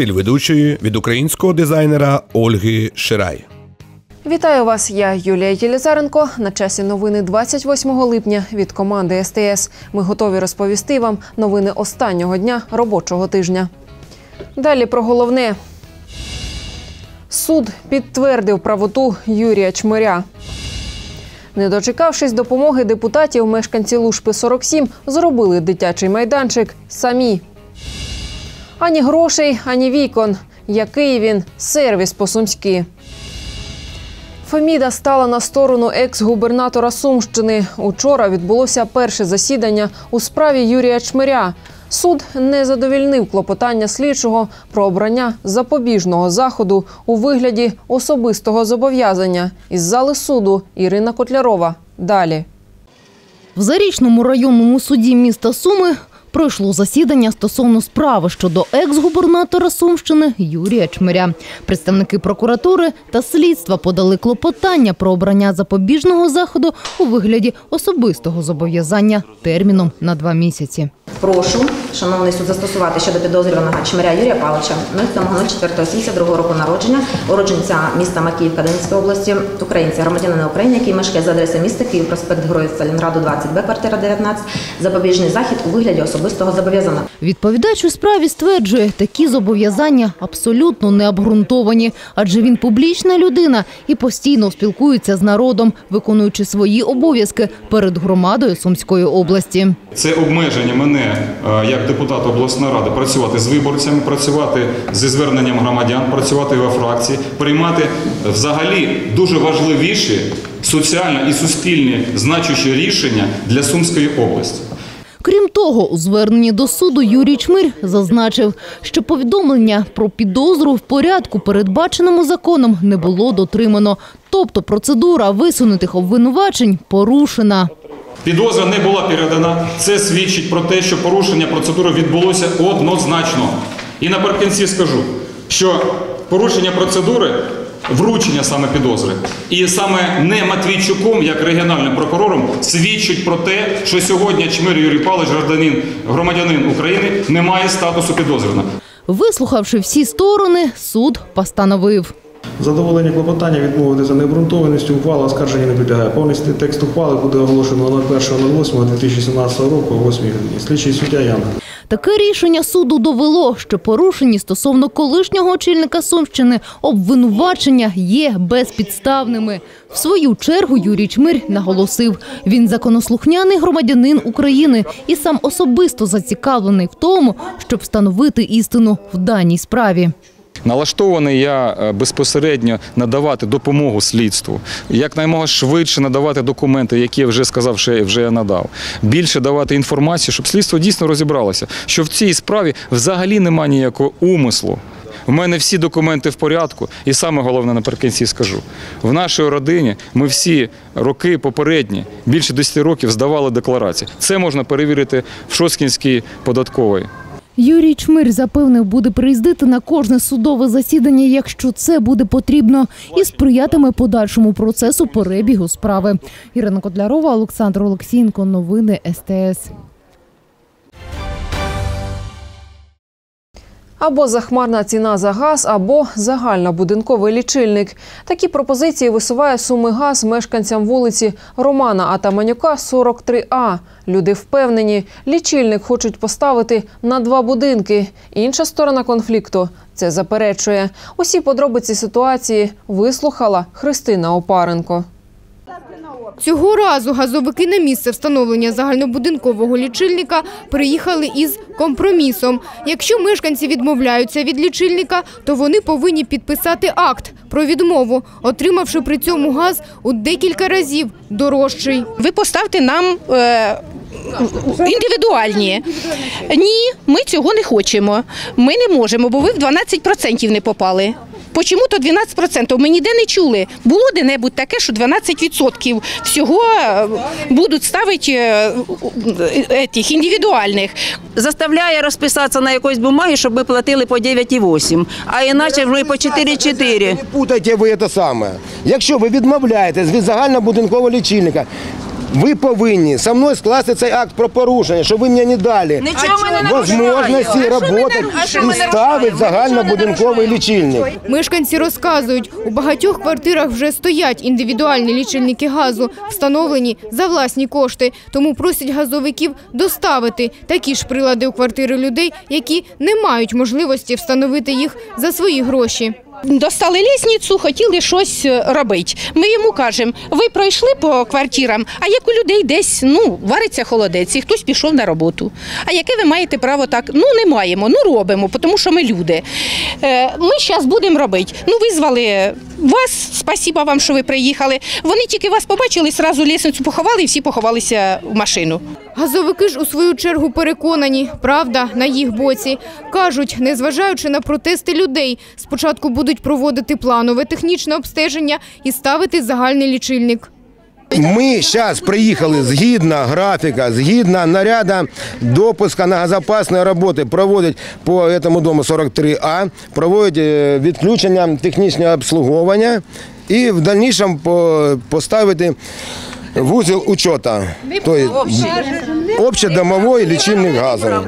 стиль ведучої від українського дизайнера Ольги Ширай. Вітаю вас, я Юлія Єлізаренко. На часі новини 28 липня від команди СТС. Ми готові розповісти вам новини останнього дня робочого тижня. Далі про головне. Суд підтвердив правоту Юрія Чмиря. Не дочекавшись допомоги депутатів, мешканці Лушпи 47 зробили дитячий майданчик самі. Ані грошей, ані вікон. Який він сервіс по-сумськи. Феміда стала на сторону екс-губернатора Сумщини. Учора відбулося перше засідання у справі Юрія Чмиря. Суд не задовільнив клопотання слідчого про обрання запобіжного заходу у вигляді особистого зобов'язання. Із зали суду Ірина Котлярова. Далі. В Зарічному районному суді міста Суми пройшло засідання стосовно справи щодо екс-губернатора Сумщини Юрія Чмиря. Представники прокуратури та слідства подали клопотання про обрання запобіжного заходу у вигляді особистого зобов'язання терміном на два місяці. Прошу, шановний суд, застосувати щодо підозрюваного Чмиря Юрія Павловича 07.04.72 року народження, уродженця міста Макіївка Донецької області, українця, громадянина України, який мешкає за адресою міста Київ, проспект Героїв Сталінграду, 20Б, квартира 19, запобіжний захід у вигляді особистого зобов'язання. Відповідач у справі стверджує, такі зобов'язання абсолютно не обґрунтовані, адже він публічна людина і постійно спілкується з народом, виконуючи свої обов'язки перед громадою Сумської області. Це обмеження мене е, як депутата обласної ради працювати з виборцями, працювати зі зверненням громадян, працювати во фракції, приймати взагалі дуже важливіші соціально і суспільні значущі рішення для Сумської області. Крім того, у зверненні до суду Юрій Чмир зазначив, що повідомлення про підозру в порядку, передбаченому законом, не було дотримано. Тобто процедура висунутих обвинувачень порушена. Підозра не була передана. Це свідчить про те, що порушення процедури відбулося однозначно. І наприкінці скажу, що порушення процедури, вручення саме підозри, і саме не Матвійчуком, як регіональним прокурором, свідчить про те, що сьогодні Чмир Юрій Павлович, громадянин, громадянин України, не має статусу підозрюваного. Вислухавши всі сторони, суд постановив. Задоволення клопотання відмовити за необґрунтованістю ухвала оскарження не підлягає. Повністю текст ухвали буде оголошено 01.08.2017 року о 8 годині. Слідчий суддя Янга. Таке рішення суду довело, що порушені стосовно колишнього очільника Сумщини обвинувачення є безпідставними. В свою чергу Юрій Чмир наголосив, він законослухняний громадянин України і сам особисто зацікавлений в тому, щоб встановити істину в даній справі. Налаштований я е, безпосередньо надавати допомогу слідству, якнаймога швидше надавати документи, які я вже сказав, що я вже надав. Більше давати інформацію, щоб слідство дійсно розібралося, що в цій справі взагалі немає ніякого умислу. У мене всі документи в порядку, і саме головне наприкінці скажу: в нашій родині ми всі роки попередні, більше 10 років здавали декларації. Це можна перевірити в Шоскінській податковій. Юрій Чмир запевнив, буде приїздити на кожне судове засідання, якщо це буде потрібно, і сприятиме подальшому процесу перебігу справи. Ірина Котлярова, Олександр Олексієнко. Новини СТС. Або захмарна ціна за газ, або загальнобудинковий лічильник. Такі пропозиції висуває суми газ мешканцям вулиці Романа Атаманюка, 43А. Люди впевнені, лічильник хочуть поставити на два будинки. Інша сторона конфлікту це заперечує. Усі подробиці ситуації вислухала Христина Опаренко. Цього разу газовики на місце встановлення загальнобудинкового лічильника приїхали із компромісом. Якщо мешканці відмовляються від лічильника, то вони повинні підписати акт про відмову, отримавши при цьому газ у декілька разів дорожчий. Ви поставте нам е, індивідуальні. Ні, ми цього не хочемо. Ми не можемо, бо ви в 12% не попали. Почому то 12%? Ми ніде не чули. Було де-небудь таке, що 12% всього е, будуть ставити е, е, тих індивідуальних. заставляє розписатися на якоїсь бумагі, щоб ми платили по 9,8, а іначе ми по 4,4. Не путайте ви це саме. Якщо ви відмовляєтесь від загальнобудинкового лічильника, ви повинні со мною скласти цей акт про порушення, що ви мені не дали Нічого ми не можливості і ставити загальнобудинковий лічильник. Мешканці розказують, у багатьох квартирах вже стоять індивідуальні лічильники газу, встановлені за власні кошти. Тому просять газовиків доставити такі ж прилади у квартири людей, які не мають можливості встановити їх за свої гроші. Достали лісницю, хотіли щось е, робити. Ми йому кажемо, ви пройшли по квартирам, а як у людей десь ну, вариться холодець, і хтось пішов на роботу. А яке ви маєте право так? Ну, не маємо, ну робимо, тому що ми люди. Е, Ми зараз будемо робити. Ну, визвали вас, спасіба вам, що ви приїхали. Вони тільки вас побачили, зразу лісницю поховали і всі поховалися в машину. Газовики ж у свою чергу переконані, правда на їх боці. Кажуть, незважаючи на протести людей, спочатку будуть проводити планове технічне обстеження і ставити загальний лічильник. Ми зараз приїхали згідно графіка, згідно наряда допуска на газопасні роботи, проводять по цьому дому 43А, проводять відключення технічного обслуговування і в дальнішому поставити вузол учета, тобто общедомовий лічильник газовий.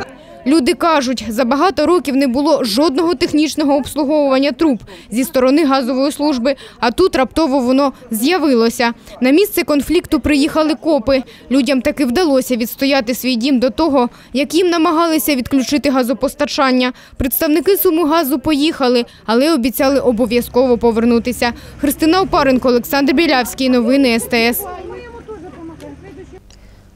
Люди кажуть, за багато років не було жодного технічного обслуговування труб зі сторони газової служби, а тут раптово воно з'явилося. На місце конфлікту приїхали копи. Людям таки вдалося відстояти свій дім до того, як їм намагалися відключити газопостачання. Представники Сумигазу поїхали, але обіцяли обов'язково повернутися. Христина Опаренко, Олександр Білявський. Новини СТС.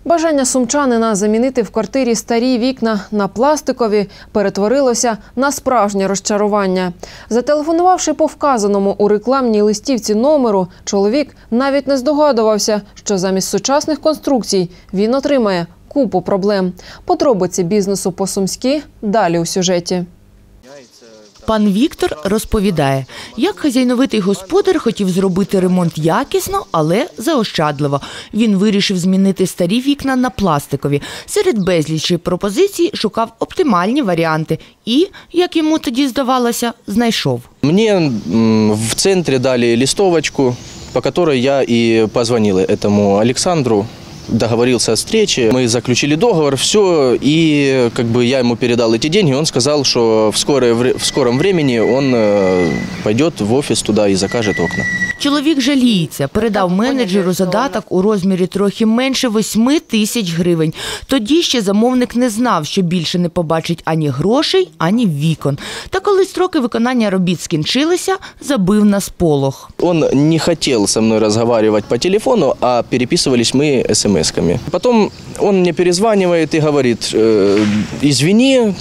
Бажання сумчанина замінити в квартирі старі вікна на пластикові перетворилося на справжнє розчарування. Зателефонувавши по вказаному у рекламній листівці номеру, чоловік навіть не здогадувався, що замість сучасних конструкцій він отримає купу проблем. Подробиці бізнесу по-сумськи далі у сюжеті. Пан Віктор розповідає, як хазяйновитий господар хотів зробити ремонт якісно, але заощадливо. Він вирішив змінити старі вікна на пластикові. Серед безлічі пропозицій шукав оптимальні варіанти і, як йому тоді здавалося, знайшов. Мне м, в центре дали листовочку, по которой я и позвонил этому Александру, договорился о встрече, мы заключили договор, все, и как бы я ему передал эти деньги, он сказал, что в, скорое, вре- в скором времени он э, пойдет в офис туда и закажет окна. Чоловік жаліється, передав менеджеру задаток у розмірі трохи менше 8 тисяч гривень. Тоді ще замовник не знав, що більше не побачить ані грошей, ані вікон. Та коли строки виконання робіт скінчилися, забив на сполох. Он не хотел со мной разговаривать по телефону, а переписывались мы смс-ками. Потом он мне перезванивает и говорит, «Э, извини,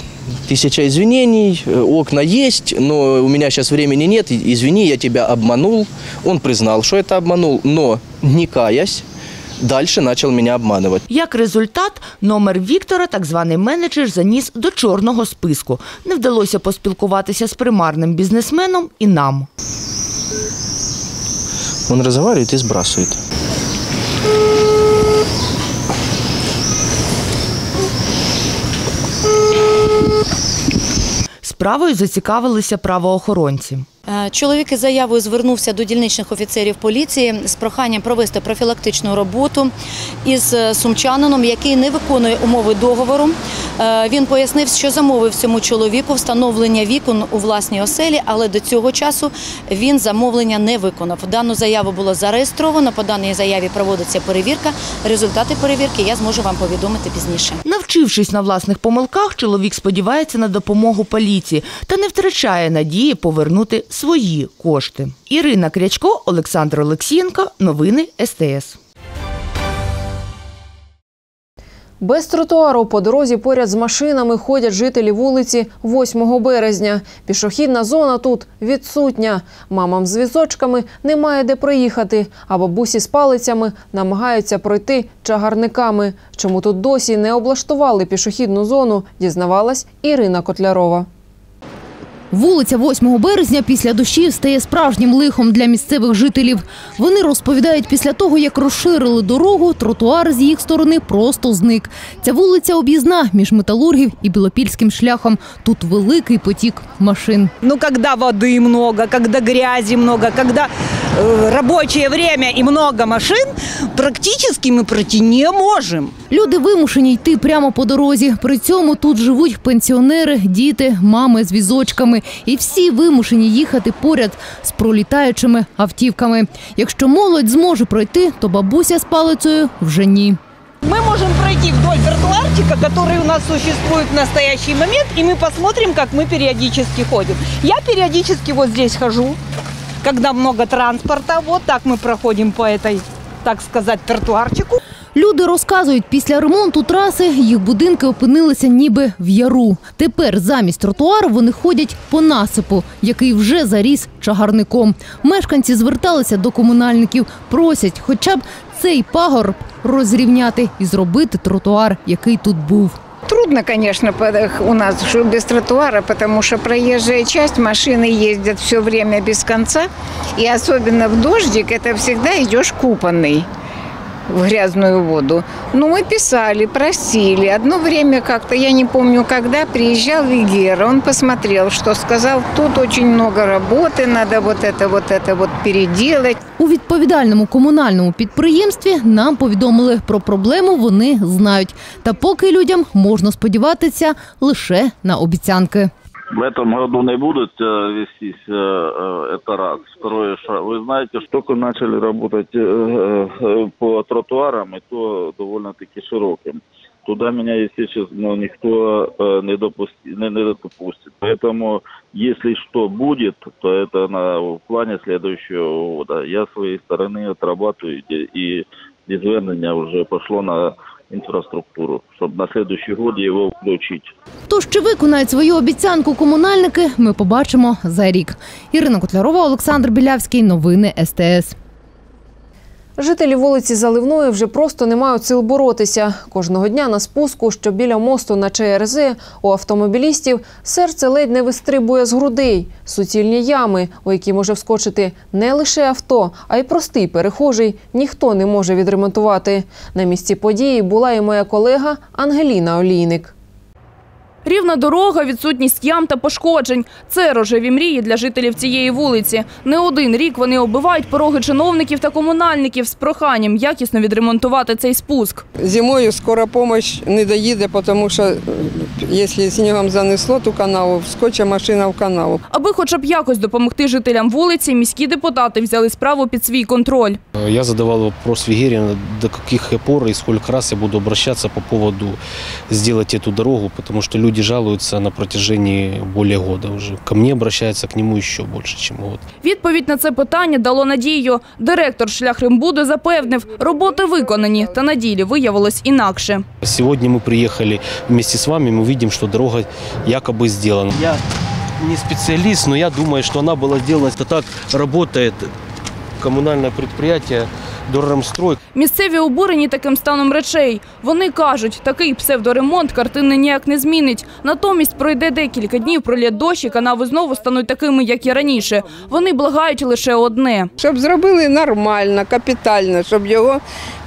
тысяча извинений, э, окна есть, но у меня сейчас времени нет, и- извини, я тебя обманул. Он признал, что это обманул, но не каясь, дальше начал меня обманывать. Як результат, номер Віктора так званий менеджер заніс до чорного списку. Не вдалося поспілкуватися з примарним бізнесменом і нам. Он разговаривает и сбрасывает. Справою зацікавилися правоохоронці. Е, Чоловік із заявою звернувся до дільничних офіцерів поліції з проханням провести профілактичну роботу із е, сумчанином, який не виконує умови договору. Е, Він пояснив, що замовив цьому чоловіку встановлення вікон у власній оселі, але до цього часу він замовлення не виконав. Дану заяву було зареєстровано. По даній заяві проводиться перевірка. Результати перевірки я зможу вам повідомити пізніше. Навчившись на власних помилках, чоловік сподівається на допомогу поліції та не втрачає надії повернути свої кошти. Ірина Крячко, Олександр Олексієнко. Новини СТС. Без тротуару по дорозі поряд з машинами ходять жителі вулиці 8 березня. Пішохідна зона тут відсутня. Мамам з візочками немає де проїхати, а бабусі з палицями намагаються пройти чагарниками. Чому тут досі не облаштували пішохідну зону, дізнавалась Ірина Котлярова. Вулиця 8 березня після дощів стає справжнім лихом для місцевих жителів. Вони розповідають, після того, як розширили дорогу, тротуар з їх сторони просто зник. Ця вулиця об'їзна між металургів і білопільським шляхом. Тут великий потік машин. Ну, коли води много, коли грязі много, когда э, рабочее время и много машин, практически мы пройти не можем. Люди вимушені йти прямо по дорозі. При цьому тут живуть пенсіонери, діти, мами з візочками. І всі вимушені їхати поряд з пролітаючими автівками. Якщо молодь зможе пройти, то бабуся з палицею вже ні. Мы можем пройти вдоль тротуарчика, который у нас существует в настоящий момент, и мы посмотрим, как мы периодически ходим. Я периодически вот здесь хожу, когда много транспорта. Вот так мы проходим по этой, так сказать, тротуарчику. Люди розказують, після ремонту траси їх будинки опинилися ніби в яру. Тепер замість тротуару вони ходять по насипу, який вже заріс чагарником. Мешканці зверталися до комунальників, просять хоча б цей пагорб розрівняти і зробити тротуар, який тут був. Трудно, конечно, у нас без тротуара, потому что проезжая часть, машины ездят все время без конца. И особенно в дождик это всегда идешь купанный в грязную воду. Ну, мы писали, просили. Одно время как-то, я не помню когда, приезжал Вигера, он посмотрел, что сказал, тут очень много работы, надо вот это, вот это вот переделать. У відповідальному комунальному підприємстві нам повідомили про проблему. Вони знають. Та поки людям можна сподіватися лише на обіцянки. В этом году не будут э, вестись, э, э, это раз. Второе, что вы знаете, что только начали работать э, э, по тротуарам, и то довольно-таки широким. Туда меня, естественно, никто э, не, допусти, не, не допустит. Поэтому, если что будет, то это на, в плане следующего года. Я с своей стороны отрабатываю, и, и и звернення уже пошло на инфраструктуру, чтобы на следующий год его включить. Тож чи виконають свою обіцянку комунальники, ми побачимо за рік. Ірина Котлярова, Олександр Білявський. Новини СТС. Жителі вулиці Заливної вже просто не мають сил боротися. Кожного дня на спуску, що біля мосту на ЧРЗ, у автомобілістів серце ледь не вистрибує з грудей. Суцільні ями, у які може вскочити не лише авто, а й простий перехожий, ніхто не може відремонтувати. На місці події була і моя колега Ангеліна Олійник. Рівна дорога, відсутність ям та пошкоджень – це рожеві мрії для жителів цієї вулиці. Не один рік вони оббивають пороги чиновників та комунальників з проханням якісно відремонтувати цей спуск. Зимою скора помощь не доїде, тому що е, якщо снігом занесло ту канаву, вскоче машина в канаву. Аби хоча б якось допомогти жителям вулиці, міські депутати взяли справу під свій контроль. Я задавал вопрос Вигерину, до каких пор и сколько раз я буду обращаться по поводу сделать эту дорогу, потому что люди жалуются на протяжении более года уже. Ко мне обращаются, к нему еще больше, чем год. Відповідь на це питання дало надію. Директор шляхримбуду запевнив, роботи виконані, та на ділі виявилось інакше. Сегодня мы приехали вместе с вами, мы видим, что дорога якобы сделана. Я не специалист, но я думаю, что она была сделана. Это так работает коммунальное предприятие Дорремстрой. Місцеві обурені таким станом речей. Вони кажуть, такий псевдоремонт картини ніяк не змінить. Натомість пройде декілька днів, пролє дощ і канави знову стануть такими, як і раніше. Вони благають лише одне. Щоб зробили нормально, капітально, щоб його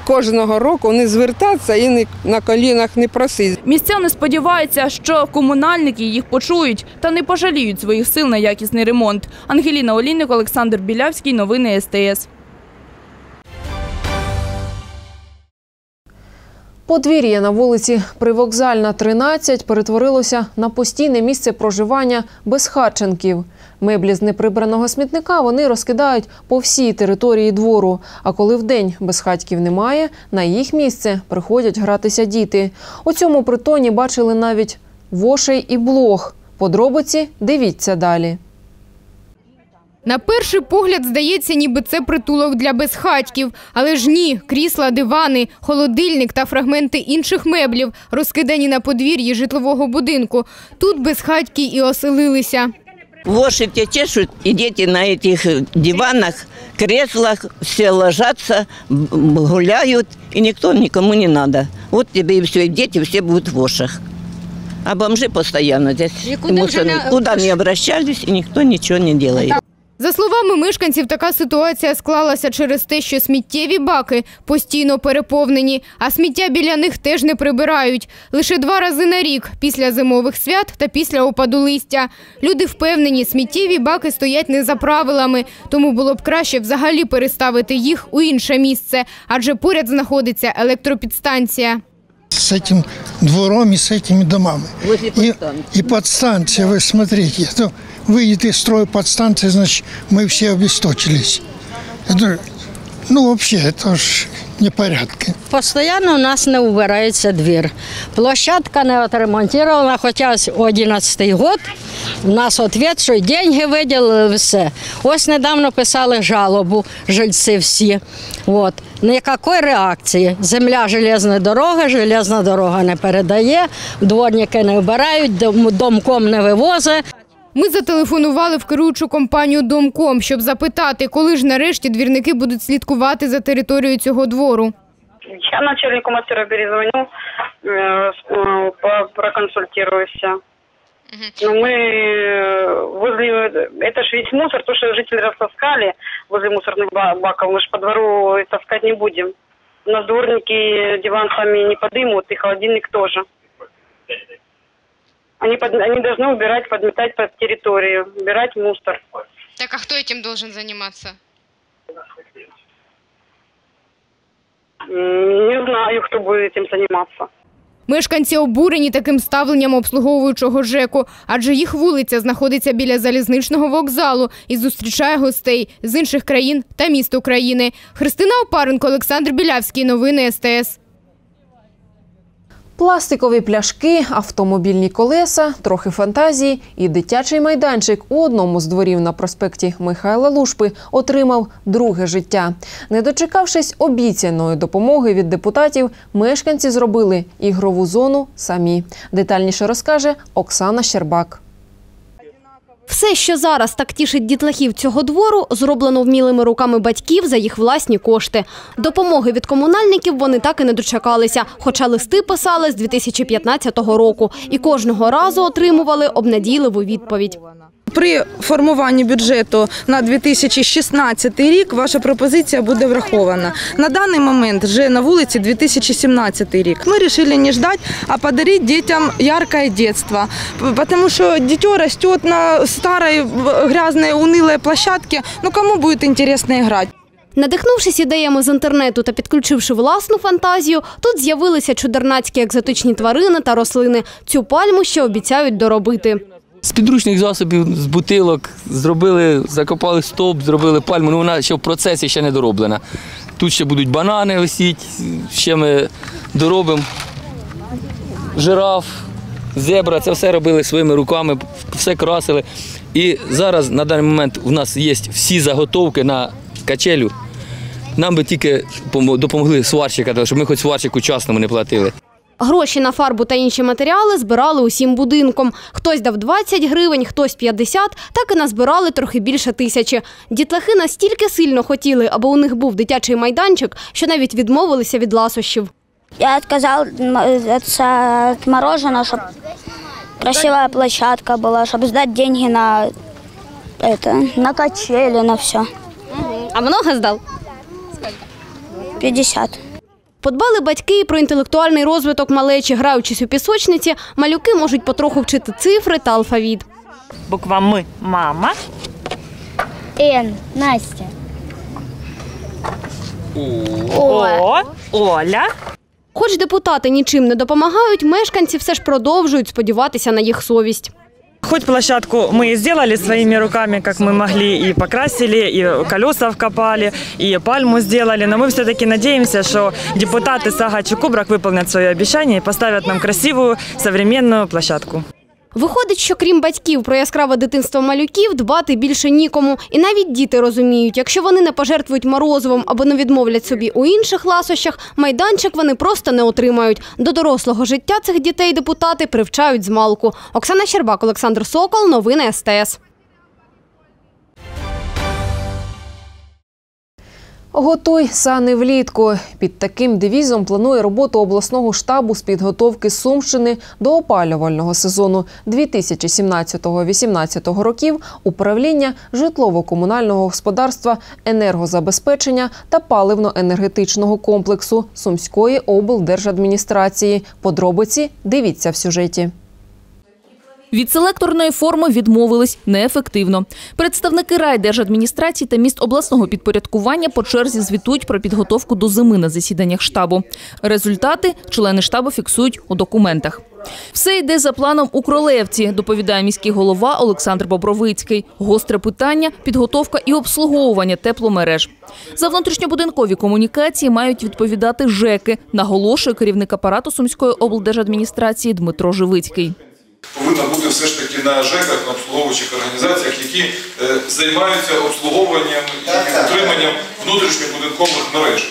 кожного року не звертатися і не- на колінах не просити. Містяни сподіваються, що комунальники їх почують та не пожаліють своїх сил на якісний ремонт. Ангеліна Олійник, Олександр Білявський. Новини СТС. Подвір'я на вулиці Привокзальна, 13 перетворилося на постійне місце проживання безхатченків. Меблі з неприбраного смітника вони розкидають по всій території двору. А коли вдень безхатьків немає, на їх місце приходять гратися діти. У цьому притоні бачили навіть вошей і блох. Подробиці дивіться далі. На перший погляд здається, ніби це притулок для безхатьків. Але ж ні, крісла, дивани, холодильник та фрагменти інших меблів розкидані на подвір'ї житлового будинку. Тут безхатьки і оселилися. Лошади чешут, и дети на этих диванах, креслах все ложатся, м, м, гуляют, и никто никому не надо. Вот тебе и все, и дети все будут в вошах. А бомжи постоянно здесь. И куда куда не обращались, и никто ничего не делает. За словами мешканців, така ситуація склалася через те, що сміттєві баки постійно переповнені, а сміття біля них теж не прибирають. Лише два рази на рік після зимових свят та після опаду листя. Люди впевнені, сміттєві баки стоять не за правилами, тому було б краще взагалі переставити їх у інше місце, адже поряд знаходиться електропідстанція. с этим двором и с этими домами. И, и подстанция, вы смотрите, это выйдет из строя подстанция, значит, мы все обесточились. Это, ну, вообще, это ж непорядки. Постоянно у нас не убирається двір. Площадка не отремонтована, хоча ось 11 год. У нас відповідь, що й деньги виділили, все. Ось недавно писали жалобу жильці всі. От. Ніякої реакції. Земля железна дорога, железна дорога не передає, дворники не вбирають, дом- домком не вивозить. Ми зателефонували в керуючу компанію Домком, щоб запитати, коли ж нарешті двірники будуть слідкувати за територією цього двору. Я начальнику мастера перезвоню, э, с- э, по- проконсультируюсь. Но мы э, возле, это же весь мусор, то, что жители растаскали возле мусорных ба- баков, мы же по двору таскать не будем. У нас дворники диван сами не подымут, и холодильник тоже. Они, под- они должны убирать, подметать под территорию, убирать мусор. Так а хто цим должен займатися? Не знаю, кто будет этим заниматься. Мешканці обурені таким ставленням обслуговуючого ЖЕКу, адже їх вулиця знаходиться біля залізничного вокзалу і зустрічає гостей з інших країн та міст України. Христина Опаренко, Олександр Білявський. Новини СТС. Пластикові пляшки, автомобільні колеса, трохи фантазії і дитячий майданчик у одному з дворів на проспекті Михайла Лушпи отримав друге життя. Не дочекавшись обіцяної допомоги від депутатів, мешканці зробили ігрову зону самі. Детальніше розкаже Оксана Щербак. Все, що зараз так тішить дітлахів цього двору, зроблено вмілими руками батьків за їх власні кошти. Допомоги від комунальників вони так і не дочекалися, хоча листи писали з 2015 року і кожного разу отримували обнадійливу відповідь. При формуванні бюджету на 2016 рік ваша пропозиція буде врахована. На даний момент вже на вулиці 2017 рік. Ми вирішили не ждать, а подарити дітям яркое детство. Потому что дитё растет на старой в- грязной унылой площадке. Ну кому будет интересно играть? Надихнувшись ідеями з інтернету та підключивши власну фантазію, тут з'явилися чудернацькі екзотичні тварини та рослини. Цю пальму ще обіцяють доробити. З підручних засобів, з бутилок зробили, закопали стовп, зробили пальму. Ну вона ще в процесі ще не дороблена. Тут ще будуть банани висіти, ще ми доробимо жираф, зебра. Це все робили своїми руками, все красили. І зараз на даний момент у нас є всі заготовки на качелю. Нам би тільки допомогли сварщика, щоб ми хоч сварщику часному не платили. Гроші на фарбу та інші матеріали збирали усім будинком. Хтось дав 20 гривень, хтось 50, так і назбирали трохи більше тисячі. Дітлахи настільки сильно хотіли, аби у них був дитячий майданчик, що навіть відмовилися від ласощів. Я отказался от мороженого, чтобы красивая площадка была, чтобы сдать деньги на это, на качели, на все. А много сдал? 50. Подбали батьки і про інтелектуальний розвиток малечі, граючись у пісочниці, малюки можуть потроху вчити цифри та алфавіт. Буква М – мама. Н. Настя. О. Оля. Хоч депутати нічим не допомагають, мешканці все ж продовжують сподіватися на їх совість. Хоть площадку мы и сделали своими руками, как мы могли, и покрасили, и колеса вкопали, и пальму сделали, но мы все-таки надеемся, что депутаты Сагач и Кубрак выполнят свое обещание и поставят нам красивую современную площадку. Виходить, що крім батьків про яскраве дитинство малюків дбати більше нікому. І навіть діти розуміють, якщо вони не пожертвують морозивом або не відмовлять собі у інших ласощах, майданчик вони просто не отримають. До дорослого життя цих дітей депутати привчають з малку. Оксана Щербак, Олександр Сокол, новини СТС. Готуй сани влітку. Під таким девізом планує роботу обласного штабу з підготовки Сумщини до опалювального сезону 2017-2018 років управління житлово-комунального господарства, енергозабезпечення та паливно-енергетичного комплексу Сумської облдержадміністрації. Подробиці дивіться в сюжеті. Від селекторної форми відмовились неефективно. Представники райдержадміністрації та міст обласного підпорядкування по черзі звітують про підготовку до зими на засіданнях штабу. Результати члени штабу фіксують у документах. Все йде за планом у Кролевці, доповідає міський голова Олександр Бобровицький. Гостре питання – підготовка і обслуговування тепломереж. За внутрішньобудинкові комунікації мають відповідати ЖЕКи, наголошує керівник апарату Сумської облдержадміністрації Дмитро Живицький. Повинна бути все ж таки на ЖЕКах, на обслуговуючих організаціях, які е, займаються обслуговуванням і утриманням внутрішньобудинкових мереж.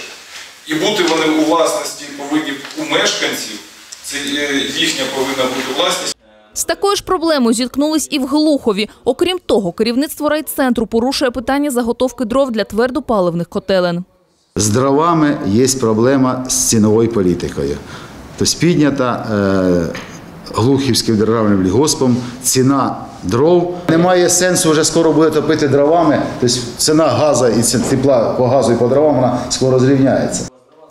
І бути вони у власності повинні у мешканців, це е, їхня повинна бути власність. З такою ж проблемою зіткнулись і в Глухові. Окрім того, керівництво райцентру порушує питання заготовки дров для твердопаливних котелень. З дровами є проблема з ціновою політикою. Тобто піднята е, Глухівським державним лігоспом ціна дров. Немає сенсу вже скоро буде топити дровами. Тобто ціна газу і ціна тепла по газу і по дровам вона скоро зрівняється.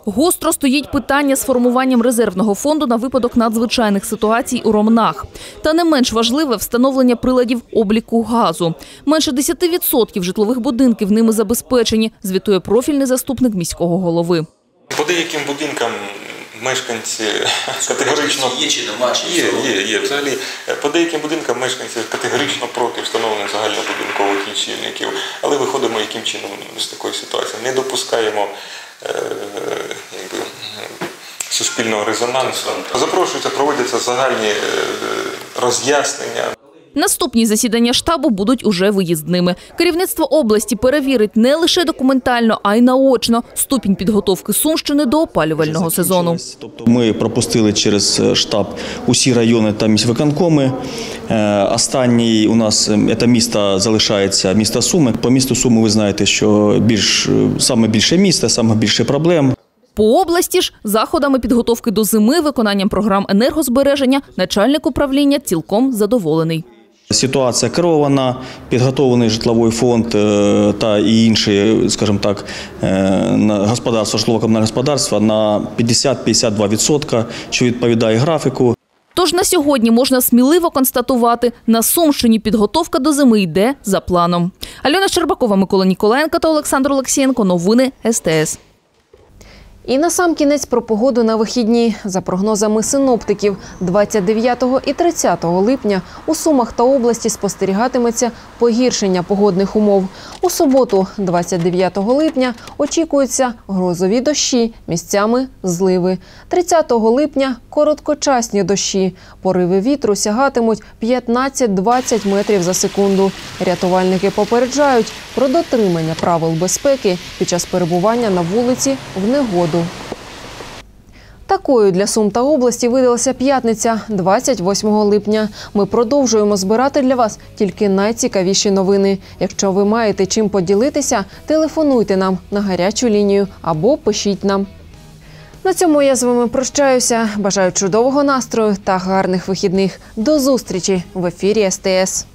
Гостро стоїть питання з формуванням резервного фонду на випадок надзвичайних ситуацій у Ромнах. Та не менш важливе встановлення приладів обліку газу. Менше 10% житлових будинків ними забезпечені, звітує профільний заступник міського голови. По деяким будинкам мешканці категорично Є чи нема, чи Є, є, є. Взагалі, е, по деяким будинкам мешканці кадегорично проти встановлення загальнобудинкових лічильників, але виходимо яким чином з такої ситуації. Не допускаємо е, якби, суспільного резонансу. Запрошуються, проводяться загальні е, роз'яснення. Наступні засідання штабу будуть уже виїзними. Керівництво області перевірить не лише документально, а й наочно ступінь підготовки Сумщини до опалювального сезону. Ми пропустили через штаб усі райони та міськвиконкоми. Е, Останній у нас е, це місто залишається місто Суми. По місту Суми ви знаєте, що більш саме більше міста, саме більше проблем. По області ж заходами підготовки до зими, виконанням програм енергозбереження, начальник управління цілком задоволений. Ситуація керована, підготовлений житловий фонд е, та і інші, скажімо так, е, господарство, житлово-комунальне господарство на 50-52%, що відповідає графіку. Тож на сьогодні можна сміливо констатувати, на Сумщині підготовка до зими йде за планом. Альона Щербакова, Микола Ніколенко та Олександр Олексієнко. Новини СТС. І на сам кінець про погоду на вихідні. За прогнозами синоптиків, 29 і 30 липня у Сумах та області спостерігатиметься погіршення погодних умов. У суботу, 29 липня, очікуються грозові дощі, місцями зливи. 30 липня короткочасні дощі. Пориви вітру сягатимуть 15-20 метрів за секунду. Рятувальники попереджають про дотримання правил безпеки під час перебування на вулиці в негоду. Такою для Сум та області видалася п'ятниця, 28 липня. Ми продовжуємо збирати для вас тільки найцікавіші новини. Якщо ви маєте чим поділитися, телефонуйте нам на гарячу лінію або пишіть нам. На цьому я з вами прощаюся. Бажаю чудового настрою та гарних вихідних. До зустрічі в ефірі СТС.